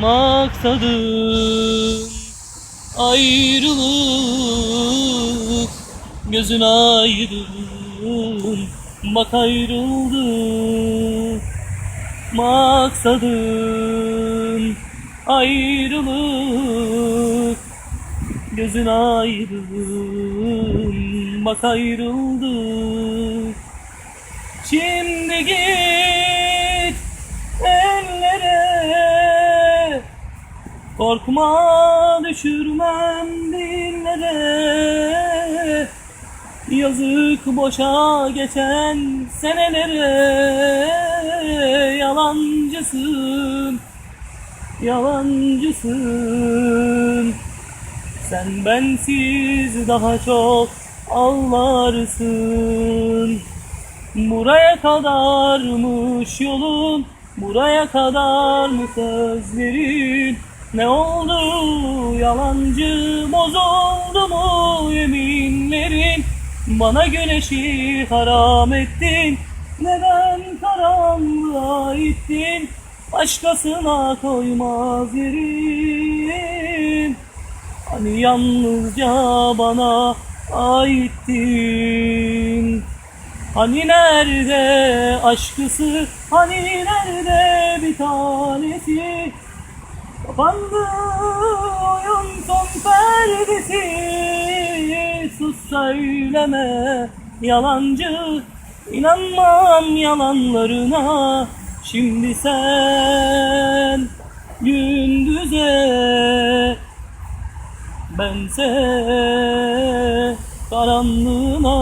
maksadım ayrılık Gözün aydın bak ayrıldık Maksadım ayrılık Gözün aydın bak ayrıldık. Şimdi git Korkma düşürmem dillere. Yazık boşa geçen senelere. Yalancısın, yalancısın. Sen bensiz daha çok ağlarsın. Buraya kadarmış yolun, buraya kadar mı sözlerin? Ne oldu yalancı, bozuldu mu yeminlerin? Bana güneşi haram ettin, neden karanlığa ittin? Başkasına koymaz yerin. Hani yalnızca bana aittin. Hani nerede aşkısı, hani nerede bir tanesi? Kapandı oyun son perdesi. Sus söyleme yalancı. İnanmam yalanlarına. Şimdi sen gündüze. Bense karanlığına